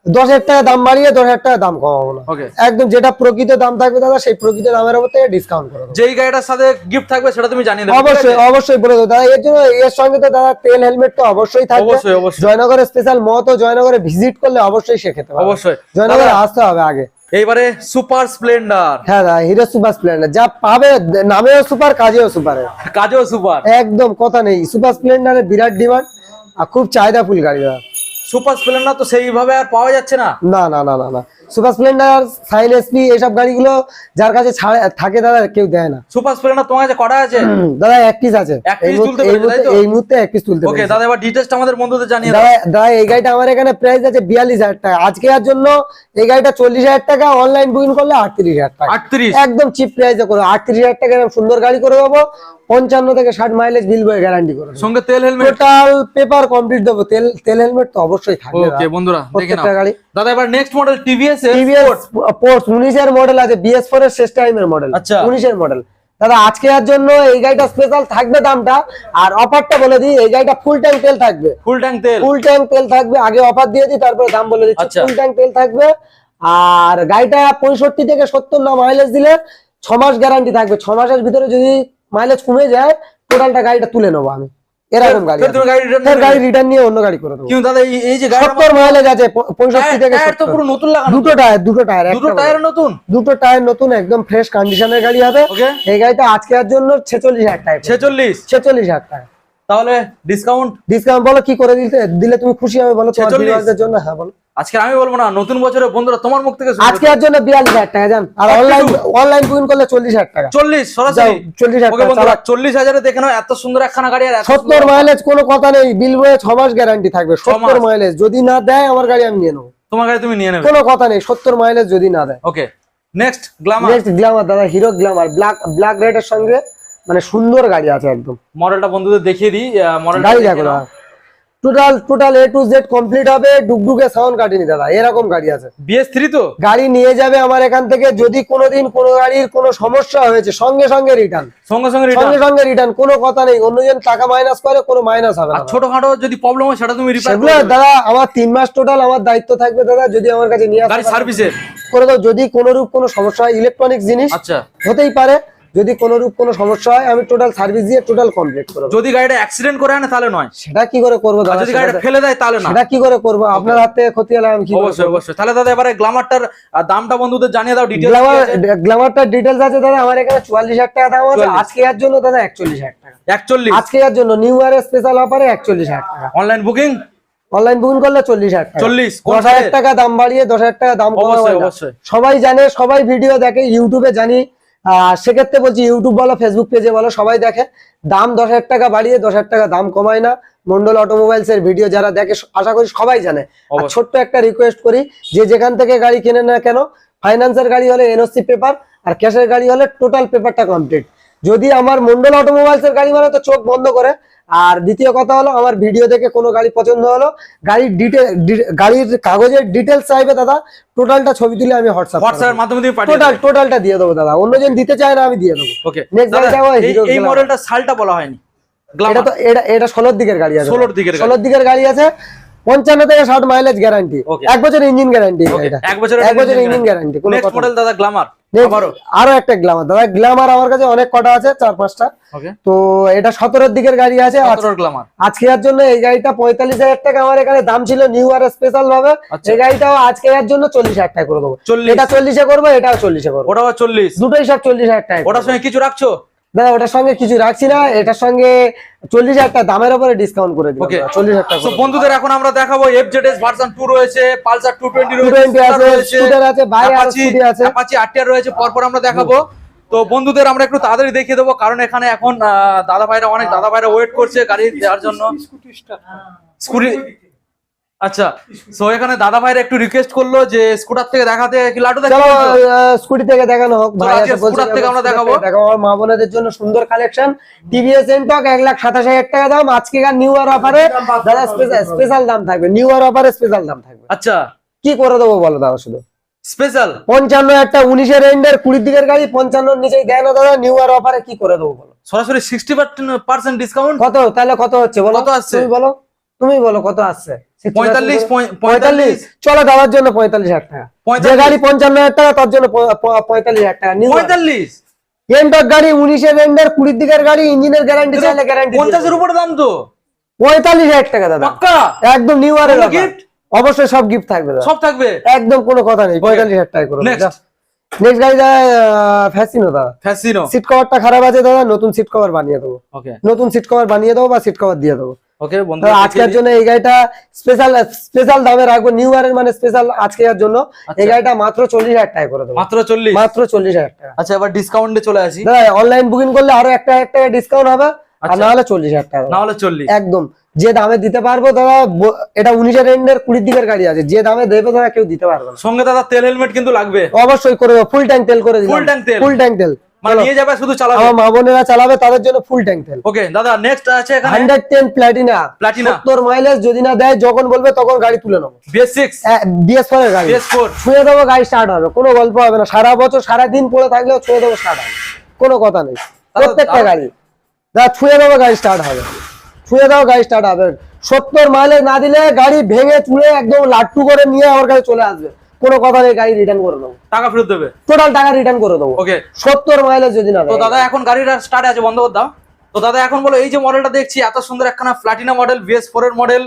দশ হাজার টাকা দাম বাড়িয়ে দশ হাজার টাকা দাম কমাবো না। একদম যেটা প্রকৃত দাম থাকবে দাদা সেই প্রকৃত দামের উপর থেকে ডিসকাউন্ট করো যেই গাড়িটার সাথে গিফট থাকবে সেটা তুমি জানিয়ে দেবে অবশ্যই অবশ্যই বলে দেবো। দাদা এর জন্য এর সঙ্গে তো দাদা তেল হেলমেট তো অবশ্যই থাকবে। অবশ্যই অবশ্যই। জয়নগরে স্পেশাল মতো জয়নগরে ভিজিট করলে অবশ্যই সে খেতে অবশ্যই। জয়নগরে আসতে হবে আগে। এইবারে সুপার স্প্লেন্ডার হ্যাঁ দাদা হিরো সুপার স্প্লেন্ডার যা পাবে নামেও সুপার কাজেও সুপার কাজেও সুপার একদম কথা নেই। সুপার স্প্লেন্ডারের বিরাট ডিমান্ড আর খুব চাহিদা ফুল গাড়ি দাদা। সুপার স্প্লেন্ডার তো সেইভাবে আর পাওয়া যাচ্ছে না। না না না না না। সুপার স্প্লেন্ডার সাইন এসপি এইসব গাড়িগুলো যার কাছে থাকে দাদা কেউ দেয় না। সুপার স্প্লেন্ডার তোমার কাছে কটা আছে? দাদা এক পিস আছে। এই মুহূর্তে- এক পিস তুলতে ওকে দাদা এবার ডিটেলসটা আমাদের বন্ধুদের জানিয়ে দাও। দাদা এই গাড়িটা আমার এখানে প্রাইস আছে বিয়াল্লিশ হাজার টাকা। আজকে আর জন্য এই গাড়িটা চল্লিশ হাজার টাকা অনলাইন বুকিং করলে আটত্রিশ হাজার টাকা। আটত্রিশ? একদম চিপ প্রাইসে করে আটত্রিশ হাজার টাকা এরকম সুন্দর গাড়ি করে দেবো। পঞ্চান্ন থেকে ষাট মাইলেজ বিল বয়ে গ্যারান্টি করে সঙ্গে তেল হেলমেট টোটাল পেপার কমপ্লিট দেবো। তেল তেল হেলমেট তো অবশ্যই থাকবে ওকে বন্ধুরা দেখে নাও। প্রত্যেকটা গাড়ি দাদা এবার next model TVS TVS sports উনিশের মডেল আছে বিএস ফোর এর শেষ টাইমের মডেল আচ্ছা। উনিশের মডেল দাদা আজকে আর জন্য এই গাড়িটা স্পেশাল থাকবে দামটা। আর অফারটা বলে দিই এই গাড়িটা ফুল ট্যাঙ্ক তেল থাকবে। ফুল ট্যাঙ্ক তেল? ফুল ট্যাঙ্ক তেল থাকবে। আগে অফার দিয়ে দিই তারপরে দাম বলে দিচ্ছি। আচ্ছা। ফুল ট্যাঙ্ক তেল থাকবে। আর গাড়িটা পঁয়ষট্টি থেকে সত্তর না মাইলেজ দিলে ছ মাস গ্যারান্টি থাকবে। ছ মাসের ভিতরে যদি মাইলেজ কমে যায় টোটালটা গাড়িটা তুলে নেব আমি। এরকম গাড়ি রিটার্ন নিয়ে অন্য গাড়ি করে দেবো। কিন্তু দাদা এই- যে সত্তর মাইলে গেছে পঁয়ষট্টি থেকে তো পুরো নতুন লাগানো। দুটো টায়ার দুটো টায়ার দুটো টায়ার নতুন? দুটো টায়ার নতুন একদম ফ্রেশ কন্ডিশনের গাড়ি হবে। এই গাড়িটা আজকের জন্য ছেচল্লিশ হাজার টাকা ছেচল্লিশ? ছেচল্লিশ হাজার টাকা। তাহলে ডিসকাউন্ট ডিসকাউন্ট বলো কি করে দিতে? দিলে তুমি খুশি হবে বলো তোমার 46 জন্য হ্যাঁ বলো। আজকে আমি বলব না নতুন বছরে বন্ধুরা তোমার মুখ থেকে শুনব। আজকের জন্য হাজার টাকা জান। আর অনলাইন অনলাইন বুকিং করলে চল্লিশ হাজার টাকা। চল্লিশ যাও সরাসরি চল্লিশ হাজার ওকে টাকা বন্ধুরা চালাও। চল্লিশ হাজারে দেখে নাও এত সুন্দর একখানা গাড়ি আর এত সত্তর সুন্দর- মাইলেজ কোনো কথা নেই বিল বয়ে ছ মাস গ্যারান্টি থাকবে সত্তর মাস। মাইলেজ যদি না দেয় আমার গাড়ি আমি নিয়ে নেব। তোমার গাড়ি তুমি নিয়ে নেবে। কোনো কথা নেই সত্তর মাইলেজ যদি না দেয়। Okay next glamour next glamour দাদা হিরো গ্ল্যামার ব্ল্যাক ব্ল্যাক রেডের সঙ্গে মানে সুন্দর গাড়ি আছে একদম। মডেলটা বন্ধুদের দেখিয়ে দিই মডেলটা গাড়ি দেখো total total A to Z complete হবে ডুগডুগে সাউন্ড কাটেনি দাদা এরকম গাড়ি আছে। বিএস থ্রি তো? গাড়ি নিয়ে যাবে আমার এখান থেকে যদি কোনোদিন কোনো গাড়ির কোনো সমস্যা হয়েছে সঙ্গে সঙ্গে রিটার্ন সঙ্গে সঙ্গে সঙ্গে রিটার্ন সঙ্গে রিটার্ন কোনো কথা নেই অন্যজন টাকা মাইনাস করে কোনো মাইনাস হবে আর না ছোটখাটো যদি প্রবলেম হয় সেটা তুমি রিপেয়ার সেগুলো দাদা আমার তিন মাস টোটাল আমার দায়িত্ব থাকবে দাদা যদি আমার কাছে নিয়ে গাড়ি আসতে সার্ভিসের করে দাও যদি কোনো রূপ কোনো সমস্যা হয় ইলেকট্রনিক জিনিস আচ্ছা। হতেই পারে যদি কোনো রূপ কোনো সমস্যা হয় আমি টোটাল সার্ভিস দিয়ে টোটাল কমপ্লিট করব যদি গাড়িটা অ্যাক্সিডেন্ট করে আনে তাহলে নয়। সেটা কি করে করব দাদা যদি গাড়িটা ফেলে দেয় তাহলে না সেটা কি করে করব? আপনার হাত ক্ষতি হলে আমি কি করে অবশ্যই অবশ্যই। তাহলে দাদা এবারে গ্লামারটার আহ, দামটা বন্ধুদের জানিয়ে দাও ডিটেলস গ্ল্যামার গ্ল্যামারটার ডিটেলস আছে দাদা আমার এখানে চুয়াল্লিশ হাজার টাকা দাম আছে। আজকে এর জন্য দাদা একচল্লিশ হাজার টাকা। একচল্লিশ। আজকে এর জন্য নিউ ইয়ারের স্পেশাল অফারে একচল্লিশ হাজার টাকা। অনলাইন বুকিং অনলাইন বুকিং করলে চল্লিশ হাজার টাকা। 40 কোন দশ হাজার? টাকা দাম বাড়িয়ে দশ হাজার টাকা দাম কমানো সবাই জানে সবাই ভিডিও দেখে ইউটিউবে জানি সেক্ষেত্রে বলছি ইউটিউব বলো ফেসবুক পেজে বলো সবাই দেখে। দাম দশ হাজার টাকা বাড়িয়ে দশ হাজার টাকা দাম কমায় না। মন্ডল অটোমোবাইলস এর ভিডিও যারা দেখে আশা করি সবাই জানে। ছোট্ট একটা রিকোয়েস্ট করি যে যেখান থেকে গাড়ি কেনে না কেন ফাইন্যান্সের গাড়ি হলে এনওসি পেপার আর ক্যাশের গাড়ি হলে টোটাল পেপারটা কমপ্লিট যদি আমার মন্ডল অটোমোবাইলস এর গাড়ি মানে তো চোখ বন্ধ করে। আর দ্বিতীয় কথা হলো আমার ভিডিও দেখে কোনো গাড়ি পছন্দ হলো। গাড়ির ডিটেল গাড়ির কাগজের ডিটেলস চাইবে দাদা টোটালটা ছবি তুলে আমি হোয়াটসঅ্যাপ হোয়াটসঅ্যাপের মাধ্যমে তুমি পাঠিয়ে টোটাল টোটালটা দিয়ে দেবো দাদা। অন্যজন দিতে চায় না আমি দিয়ে দেবো। ওকে গাড়িটা হবে Hero এই মডেলটা সালটা বলা হয়নি। এটা তো এটা এটা ষোলোর দিকের গাড়ি আছে। 16 দিকের গাড়ি। ষোলোর দিকের গাড়ি আছে। পঞ্চান্ন থেকে ষাট মাইলেজ গ্যারান্টি এক বছর ইঞ্জিন গ্যারান্টি এক বছর ইঞ্জিন গ্যারান্টি কোনো মডেল দাদা গ্লামার আরও একটা গ্ল্যামার দাদা গ্ল্যামার আমার কাছে অনেক কটা আছে চার পাঁচটা। তো এটা সতেরোর দিকের গাড়ি আছে আজকে এর জন্য এই গাড়িটা পঁয়তাল্লিশ হাজার টাকা আমার এখানে দাম ছিল নিউ আর স্পেশাল ভাবে। এই গাড়িটাও আজকে এর জন্য চল্লিশ হাজার টাকা করে দেবো। এটা চল্লিশে করব এটাও চল্লিশে করব। চল্লিশ। দুটোই সব চল্লিশ হাজার টাকা ওটার সঙ্গে কিছু রাখছো? দাদা ওটার সঙ্গে কিছু রাখছি না এটার সঙ্গে চল্লিশ হাজার টাকা দামের উপরে ডিসকাউন্ট করে দিবো চল্লিশ হাজার টাকা বন্ধুদের এখন আমরা দেখাবো এফজেডএস ভার্সন 2 রয়েছে পালসার টু টোয়েন্টি আছে রয়েছে পরপর আমরা দেখাবো। তো বন্ধুদের আমরা একটু তাড়াতাড়ি দেখিয়ে দেবো কারণ এখানে এখন আহ, দাদা ভাইরা অনেক দাদা ভাইরা ওয়েট করছে গাড়ি দেওয়ার জন্য। স্কুটি আচ্ছা সো এখানে দাদা ভাইরা একটু রিকোয়েস্ট করল যে স্কুটার থেকে দেখাতে কি লাটু দেখাবো স্কুটি থেকে দেখানো হোক ভাই আজকে আছে থেকে আমরা দেখাবো। দেখাবো। আমার মা বোনেদের জন্য সুন্দর কালেকশন টিভিএস এনটক এক লাখ সাতাশ হাজার টাকা দাম। আজকেকার নিউ ইয়ার অফারে দাদা স্পেশাল স্পেশাল দাম থাকবে। নিউ ইয়ার অফারে স্পেশাল দাম থাকবে। আচ্ছা। কি করে দেবো বলো দাদা শুধু? স্পেশাল পঞ্চান্ন একটা উনিশের এন্ডের কুড়ির দিকের গাড়ি পঞ্চান্নর নিচেই দেয় না দাদা নিউ ইয়ার অফারে কি করে দেবো বলো? সরাসরি সিক্সটি পার্সেন্ট ডিসকাউন্ট কত? তাহলে কত হচ্ছে বলো? কত আসছে? তুমি বলো তুমি বলো কত আসছে? পঁয়তাল্লিশ, পঁয়তাল্লিশ? চলো দেওয়ার জন্য পঁয়তাল্লিশ হাজার টাকা। যে গাড়ি পঞ্চান্ন হাজার টাকা তার জন্য পঁয়তাল্লিশ হাজার টাকা। পঁয়তাল্লিশ। এন্ডক গাড়ি উনিশের এন্ডের কুড়ির দিকের গাড়ি ইঞ্জিনের গ্যারান্টি চাইলে গ্যারান্টি পঞ্চাশের উপরে দাম তো। পঁয়তাল্লিশ হাজার টাকা দাদা। একদম নিউ অবশ্যই সব গিফট থাকবে দাদা। সব থাকবে? একদম কোনো কথা নেই। পঁয়তাল্লিশ হাজার টাকা করে. নেক্সট গাড়ি দাদা ফ্যাসিনো দাদা। ফ্যাসিনো সিট কভারটা খারাপ আছে দাদা। নতুন সিট কভার বানিয়ে দেবো। নতুন সিট কভার বানিয়ে দেবো বা সিট কভার দিয়ে দেবো। ওকে বন্ধু আজকের জন্য এই গাড়িটা স্পেশাল স্পেশাল দামে রাখব। নিউ ইয়ারের মানে স্পেশাল আজকের জন্য। আচ্ছা। এই গাড়িটা মাত্র চল্লিশ হাজার টাকা করে দেবো। মাত্র চল্লিশ? মাত্র চল্লিশ হাজার টাকা। আচ্ছা এবার ডিসকাউন্টে চলে আসি। দাদা অনলাইন বুকিং করলে আরও একটা হাজার টাকা ডিসকাউন্ট হবে আর। না হলে চল্লিশ হাজার টাকা। না হলে চল্লিশ। একদম। যে দামে দিতে পারব দাদা এটা উনিশের এন্ডের কুড়ির দিকের গাড়ি আছে। যে দামে দেবে দাদা কেউ দিতে পারবে না। সঙ্গে দাদা তেল হেলমেট কিন্তু লাগবে। অবশ্যই করে ফুল ট্যাঙ্ক তেল করে দিলাম। Full tank তেল? ফুল ট্যাঙ্ক তেল। মানে নিয়ে যাবে শুধু চালাবে। আমার মা বোনেরা চালাবে তাদের জন্য ফুল ট্যাঙ্ক তেল। ওকে দাদা নেক্সট আছে এখানে। Hundred ten Platina Platina। সত্তর মাইলেজ যদি না দেয় যখন বলবে তখন গাড়ি তুলে নেব। এর গাড়ি। ছুঁয়ে দেবো গাড়ি স্টার্ট হবে। কোনো গল্প হবে না। সারা বছর সারা দিন পড়ে থাকলেও ছুঁয়ে দেবো স্টার্ট হবে। কোনো কথা নেই। প্রত্যেকটা গাড়ি। দাদা ছুঁয়ে দেবো গাড়ি স্টার্ট হবে। ছুঁয়ে দাও গাড়ি স্টার্ট হবে। সত্তর মাইলেজ না দিলে গাড়ি ভেঙে চুড়ে একদম লাট্টু করে নিয়ে আমার কাছে চলে আসবে। কোনো কথা নেই গাড়ি রিটার্ন করে দেবো। টাকা ফেরত দেবে? টোটাল টাকা রিটার্ন করে দেবো। ওকে সত্তর মাইলেজ যদি না তো দাদা এখন গাড়িটা স্টার্ট আছে বন্ধ করে দাও। তো দাদা এখন বলো এই যে মডেলটা দেখছি এত সুন্দর একখানা প্লাটিনা মডেল বিএস ফোর এর মডেল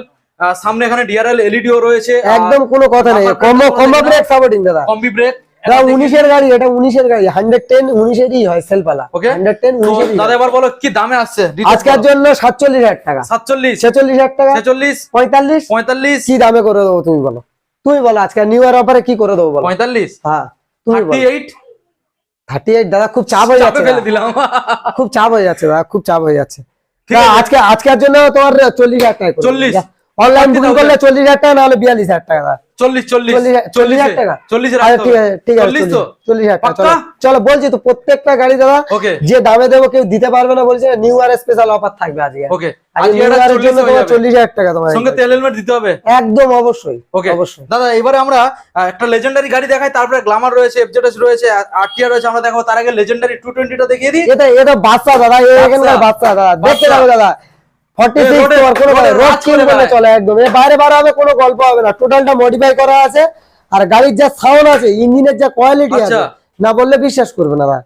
সামনে এখানে ডিআরএল এলইডিও রয়েছে একদম কোনো কথা নেই। কম্বো কম্বো ব্রেক সাপোর্টিং দাদা। কম্বি ব্রেক দাদা উনিশের গাড়ি এটা উনিশের গাড়ি হান্ড্রেড টেন উনিশেরই হয় সেলপালা ওকে হান্ড্রেড টেন উনিশেরই দাদা এবার বলো কি দামে আসছে? আজকের জন্য সাতচল্লিশ হাজার টাকা। সাতচল্লিশ। ছেচল্লিশ হাজার টাকা। ছেচল্লিশ। পঁয়তাল্লিশ। পঁয়তাল্লিশ। কি দামে করে দেবো তুমি বলো? তুমি বলো আজকে নিউ ইয়ার অফারে কি করে দেবো বলো? পঁয়তাল্লিশ? হ্যাঁ তুমি থার্টি এইট দাদা খুব চাপ হয়ে যাচ্ছে খুব চাপ হয়ে যাচ্ছে দাদা খুব চাপ হয়ে যাচ্ছে। আজকে আজকের জন্য তোমার চল্লিশ হাজার টাকা 40 অনলাইন 40,000 বুকিং করলে চল্লিশ হাজার টাকা নাহলে বিয়াল্লিশ হাজার টাকা দাদা। চল্লিশ চল্লিশ চল্লিশ টাকা। চল্লিশ আচ্ছা, ঠিক আছে চল্লিশ টাকা। চলো বলছি তো প্রত্যেকটা গাড়ি দাদা যে দামে দেবো কেউ দিতে পারবে না বলছে নিউ ইয়ার স্পেশাল অফার থাকবে আজকে। ওকে। আজকে আজকে নিউ এটা ইয়ারের 40 জন্য তোমার যাবে। চল্লিশ হাজার টাকা তোমার সঙ্গে তেল হেলমেট দিতে হবে। একদম অবশ্যই ওকে। অবশ্যই। দাদা এবারে আমরা একটা লেজেন্ডারি গাড়ি দেখাই তারপরে গ্লামার রয়েছে এফজেডএস রয়েছে আরটিআর রয়েছে আমরা দেখাবো। তার আগে লেজেন্ডারি টু টোয়েন্টিটা দেখিয়ে দিই। এটা এটা বাচ্চা দাদা এখানকার বাচ্চা দাদা। দেখতে দাদা চলে একদম। বাইরে বার হবে কোনো গল্প হবে না। টোটালটা মডিফাই করা আছে। আর গাড়ির যা সাউন্ড আছে ইঞ্জিনের যা কোয়ালিটি আছে আচ্ছা। না বললে বিশ্বাস করবে না দাদা।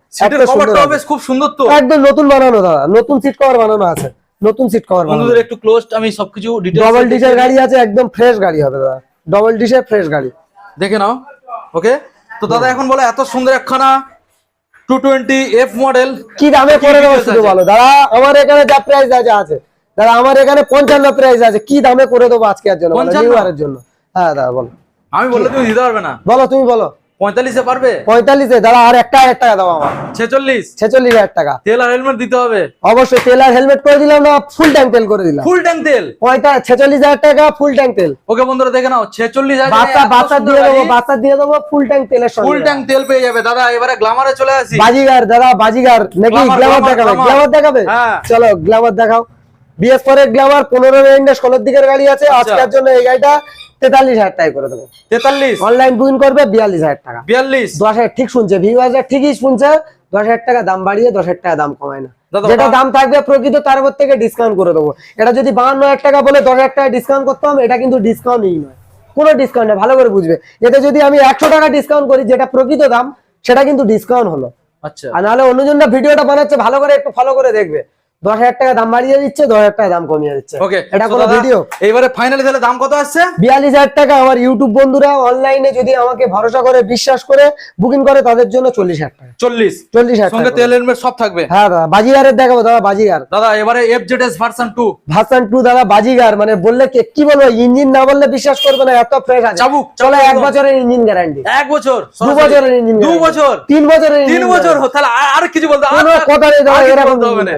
আছে। খুব সুন্দর তো। একদম নতুন বানানো দাদা। নতুন সিট কভার বানানো আছে। নতুন সিট কভার বন্ধুদের একটু ক্লোজ আমি সবকিছু ডিটেইলস ডবল ডিসের গাড়ি আছে একদম ফ্রেশ গাড়ি হবে দাদা। ডবল ডিসের ফ্রেশ গাড়ি। দেখে নাও। ওকে তো দাদা এখন বলো এত সুন্দর একখানা টু টোয়েন্টি এফ মডেল কি দামে করে দেবো শুধু বলো। দাদা আমার এখানে যা প্রাইস আছে আছে দাদা আমার এখানে পঞ্চান্ন প্রাইস আছে। কি দামে করে দেবো আজকে আর জন্য বলো, 55? নিউ ইয়ারের জন্য। হ্যাঁ দাদা বলো। আমি বললে তুমি দিতে পারবে না। বলো তুমি বলো। পঁয়তাল্লিশে পারবে? পঁয়তাল্লিশে? দাদা আর একটা হাজার টাকা দাও আমার। ছেচল্লিশ? ছেচল্লিশ হাজার টাকা। তেল আর হেলমেট দিতে হবে। অবশ্যই তেল আর হেলমেট করে দিলাম না ফুল ট্যাঙ্ক তেল করে দিলাম। ফুল ট্যাঙ্ক তেল? পঁয়তাল্লিশ ছেচল্লিশ হাজার টাকা ফুল ট্যাঙ্ক তেল। ওকে বন্ধুরা দেখে নাও ছেচল্লিশ বাচ্চা বাচ্চা দিয়ে দেবো বাচ্চা দিয়ে দেবো ফুল ট্যাঙ্ক তেলের ফুল ট্যাঙ্ক তেল পেয়ে যাবে। দাদা এবারে গ্লামারে চলে আসি। বাজিগার দাদা বাজিগার। নাকি Glamour, দেখাবে? হ্যাঁ। চলো গ্ল্যামার দেখাও। বিএস পরের গ্ল্যামার পনেরো রেন্ডে ষোলোর দিকের গাড়ি আছে। আচ্ছা। আজকের জন্য এই গাড়িটা তেতাল্লিশ হাজার টাকা করে দেবো। তেতাল্লিশ? অনলাইন বুকিং করবে বিয়াল্লিশ হাজার টাকা। বিয়াল্লিশ? দশ হাজার ঠিক শুনছে ভিউয়ার্সরা ঠিকই শুনছে। দশ হাজার টাকা দাম বাড়িয়ে দশ হাজার টাকা দাম কমায় না। যেটা দাম থাকবে প্রকৃত তার উপর থেকে ডিসকাউন্ট করে দেবো। এটা যদি বাহান্ন হাজার টাকা বলে দশ হাজার টাকা ডিসকাউন্ট করতাম এটা কিন্তু ডিসকাউন্টই নয়। কোনো ডিসকাউন্ট নেই ভালো করে বুঝবে। এতে যদি আমি একশো টাকা ডিসকাউন্ট করি যেটা প্রকৃত দাম সেটা কিন্তু ডিসকাউন্ট হলো। আচ্ছা। আর নাহলে অন্যজনরা ভিডিওটা বানাচ্ছে ভালো করে একটু ফলো করে দেখবে। দশ হাজার টাকা দাম বাড়িয়ে দিচ্ছে দশ হাজার টাকা দাম কমিয়ে দিচ্ছে। ওকে এটা কোনো ভিডিও এইবারে ফাইনালি তাহলে দাম কত আসছে? বিয়াল্লিশ হাজার টাকা আমার ইউটিউব বন্ধুরা অনলাইনে যদি আমাকে ভরসা করে বিশ্বাস করে বুকিং করে তাদের জন্য চল্লিশ হাজার টাকা। চল্লিশ? চল্লিশ হাজার সঙ্গে তেল হেলমেট সব থাকবে? হ্যাঁ দাদা বাজিগারের দেখাবো দাদা বাজিগার। দাদা এবারে F Z S version two version two দাদা বাজিগার মানে বললে কি বলব ইঞ্জিন না বললে বিশ্বাস করবে না এত ফ্রেশ আছে। চাবুক, চলে এক বছরের ইঞ্জিন গ্যারান্টি এক বছর? দু বছরের ইঞ্জিন দু বছর? তিন বছরের তিন বছর? তাহলে আর- কিছু বলতে কথা নেই দাদা, এরকম বলতে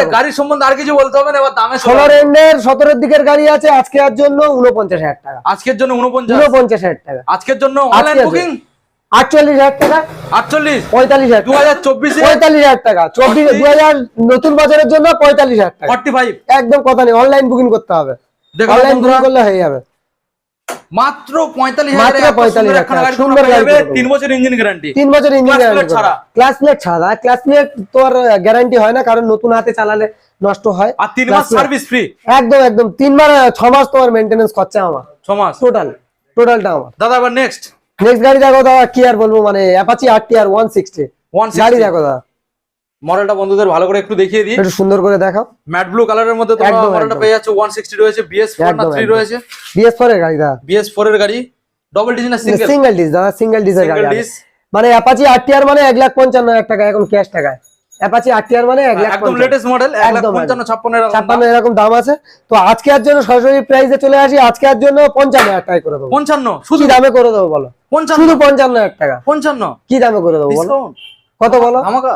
এরকম। গাড়ির সম্বন্ধে আর কিছু বলতে হবে না এবার দামে ষোলো রেন্ডের সতেরোর দিকের গাড়ি আছে আজকে আর জন্য উনপঞ্চাশ হাজার টাকা। আজকের জন্য উনপঞ্চাশ উনপঞ্চাশ হাজার টাকা। আজকের জন্য অনলাইন বুকিং আটচল্লিশ হাজার টাকা। আটচল্লিশ? পঁয়তাল্লিশ হাজার দু হাজার চব্বিশে? পঁয়তাল্লিশ হাজার টাকা। চব্বিশ দু হাজার নতুন বছরের জন্য পঁয়তাল্লিশ হাজার টাকা। ফর্টি ফাইভ একদম কথা নেই। অনলাইন বুকিং করতে হবে। অনলাইন বুকিং করলে হয়ে যাবে। মাত্র পঁয়তাল্লিশ মাত্র হাজার 45,000 একখানা গাড়ি সুন্দর তোমরা গাড়ি পেয়ে যাবে, করে দেবো। তিন বছর ইঞ্জিন গ্যারান্টি তিন বছর ইঞ্জিন Class ছাড়া। ক্লাস প্লেট ছাড়া ক্লাস প্লেট তোর গ্যারান্টি হয় না কারণ নতুন হাতে চালালে নষ্ট হয়। আর তিন মাস সার্ভিস ফ্রি একদম একদম। তিন মাস ছ মাস তোমার মেনটেনেন্স খরচা আমার। ছ মাস। টোটাল টোটালটা আমার। দাদা আবার নেক্সট নেক্সট গাড়ি দেখো দাদা কি আর বলব মানে Apache R T R one sixty গাড়ি দেখো দাদা। মডেলটা বন্ধুদের ভালো করে একটু দেখিয়ে দিই। একটু সুন্দর করে দেখাও। ম্যাট ব্লু কালারের মধ্যে তোমরা মডেলটা পেয়ে যাচ্ছ ওয়ান সিক্সটি রয়েছে বিএস ফোর না একদম, থ্রি একদম। রয়েছে। বিএস ফোর এর গাড়ি দাদা। বিএস ফোর এর গাড়ি ডবল ডিজ না সিঙ্গেল সিঙ্গেল ডিস দাদা সিঙ্গেল ডিসের গাড়ি। মানে অ্যাপাচি আর টি আর মানে এক লাখ পঞ্চান্ন হাজার টাকা এখন ক্যাশ টাকায়। অ্যাপাচি আর টি আর মানে এক লাখ একদম লেটেস্ট মডেল এক লাখ একদম, পঞ্চান্ন ছাপ্পান্ন এরকম দাম। এরকম দাম আছে। তো আজকে আর জন্য সরাসরি প্রাইসে চলে আসি আজকে আর জন্য পঞ্চান্ন হাজার টাকা করে দেবো। পঞ্চান্ন? শুধু? দামে করে দেবো বলো? পঞ্চান্ন? শুধু পঞ্চান্ন হাজার টাকা। পঞ্চান্ন? কি দামে করে দেবো বলো? কত বলো? আমাকা?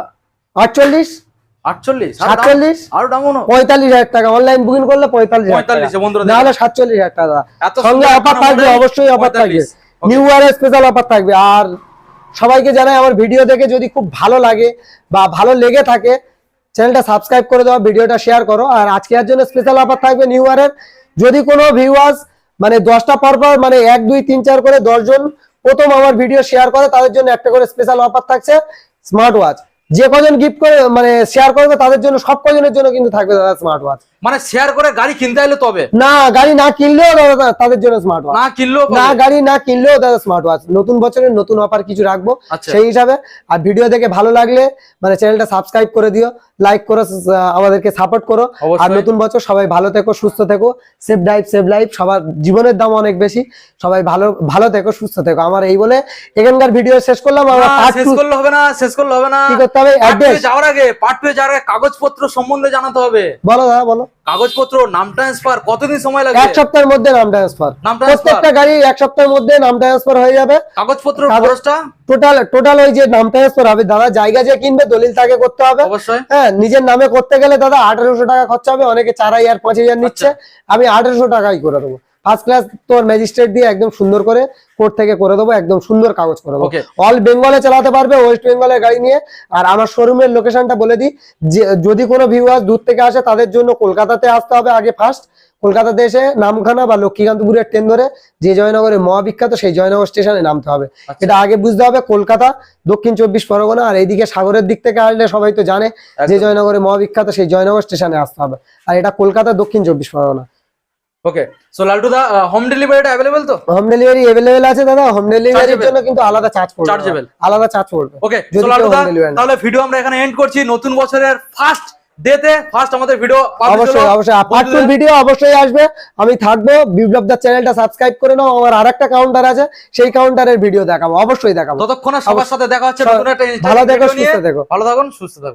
আটচল্লিশ? আটচল্লিশ? সাতচল্লিশ? আরও পঁয়তাল্লিশ হাজার টাকা। অনলাইন বুকিং করলে পঁয়তাল্লিশ হাজার টাকা। 45 বন্ধুরা নাহলে সাতচল্লিশ হাজার টাকা। সঙ্গে অফার থাকবে অবশ্যই অফার থাকবে। নিউ ইয়ারের স্পেশাল অফার থাকবে। আর সবাইকে জানাই আমার ভিডিও দেখে যদি খুব ভালো লাগে বা ভালো লেগে থাকে চ্যানেলটা সাবস্ক্রাইব করে দাও ভিডিওটা শেয়ার করো। আর আজকে এর জন্য স্পেশাল অফার থাকবে নিউ ইয়ারের যদি কোনো ভিউয়ার্স মানে দশটা পর পর মানে এক দুই তিন চার করে দশজন প্রথম আমার ভিডিও শেয়ার করে তাদের জন্য একটা করে স্পেশাল অফার থাকছে স্মার্ট ওয়াচ যে কজন গিফট করে মানে শেয়ার করবে, তাদের জন্য সব কজনের জন্য কিন্তু থাকবে দাদা স্মার্ট ওয়াচ মানে শেয়ার করে গাড়ি কিনতে এলে তবে? না গাড়ি না কিনলেও দাদা তাদের জন্য স্মার্ট ওয়াচ না কিনলেও না গাড়ি না কিনলেও দাদা স্মার্ট ওয়াচ নতুন বছরের নতুন অফার কিছু রাখব আচ্ছা। সেই হিসাবে। আর ভিডিও দেখে ভালো লাগলে মানে চ্যানেলটা সাবস্ক্রাইব করে দিও লাইক করো আমাদেরকে সাপোর্ট করো। আর নতুন বছর সবাই ভালো থেকো সুস্থ থেকো। সেভ লাইফ সেভ লাইফ সবার জীবনের দাম অনেক বেশি। সবাই ভালো ভালো থেকো সুস্থ থেকো। আমার এই বলে এখানকার ভিডিও শেষ করলাম। আমরা part শেষ করলে হবে না শেষ করলে হবে না। কি করতে হবে? Address? যাওয়ার আগে পার্ট টু যাওয়ার আগে কাগজপত্র সম্বন্ধে জানাতে হবে। বলো দাদা বলো। কাগজপত্র নাম ট্রান্সফার কতদিন সময় লাগে এক সপ্তাহের মধ্যে নাম ট্রান্সফার? প্রত্যেকটা গাড়ি এক সপ্তাহের মধ্যে নাম ট্রান্সফার হয়ে যাবে। কাগজপত্র কাগজ- খরচটা? টোটাল টোটাল ওই যে নাম ট্রান্সফার হবে। দাদা জায়গা যে কিনবে দলিল তাকে করতে হবে। অবশ্যই। হ্যাঁ নিজের নামে করতে গেলে দাদা আঠারোশো টাকা খরচা হবে অনেকে চার হাজার পাঁচ হাজার নিচ্ছে। আমি আঠারোশো টাকাই করে দেবো। ফার্স্ট ক্লাস তোর ম্যাজিস্ট্রেট দিয়ে একদম সুন্দর করে কোর্ট থেকে করে দেবো একদম সুন্দর কাগজ করে দেবো। অল বেঙ্গলে চালাতে পারবে ওয়েস্ট বেঙ্গলের গাড়ি নিয়ে। আর আমার শোরুমের লোকেশনটা বলে দিই যে যদি কোনো ভিউয়ার্স দূর থেকে আসে তাদের জন্য কলকাতাতে আসতে হবে আগে ফার্স্ট কলকাতাতে এসে নামখানা বা লক্ষ্মীকান্তপুরের ট্রেন ধরে যে জয়নগরে মহাবিখ্যাত সেই জয়নগর স্টেশনে নামতে হবে। আচ্ছা। এটা আগে বুঝতে হবে কলকাতা দক্ষিণ চব্বিশ পরগনা আর এইদিকে সাগরের দিক থেকে আসলে সবাই তো জানে যে একদম। জয়নগরে মহাবিখ্যাত সেই জয়নগর স্টেশনে আসতে হবে। আর এটা Kolkata Dakshin Chabbish Pargana. Okay so Laltu da home ডেলিভারিটা অ্যাভেলেবেল তো? হোম ডেলিভারি এভেলেবেল আছে দাদা। হোম ডেলিভারির জন্য কিন্তু আলাদা চার্জ পড়বে? দাদা। আলাদা চার্জ পড়বে। Okay so Laltu da. তাহলে ভিডিও আমরা এখানে এন্ড করছি। নতুন বছরের ফার্স্ট ডেতে ফার্স্ট আমাদের ভিডিও অবশ্যই অবশ্যই। পার্ট টু ভিডিও অবশ্যই আসবে। আমি থাকব। বিপ্লব দা চ্যানেলটা সাবস্ক্রাইব করে নাও। আমার আরেকটা কাউন্টার আছে। সেই কাউন্টারের ভিডিও দেখাবো। অবশ্যই দেখাবো। ততক্ষণে সবার সাথে দেখা হচ্ছে নতুন একটা ভালো নিয়ে। সুস্থ থেকো। ভালো থাকুন সুস্থ থাকুন।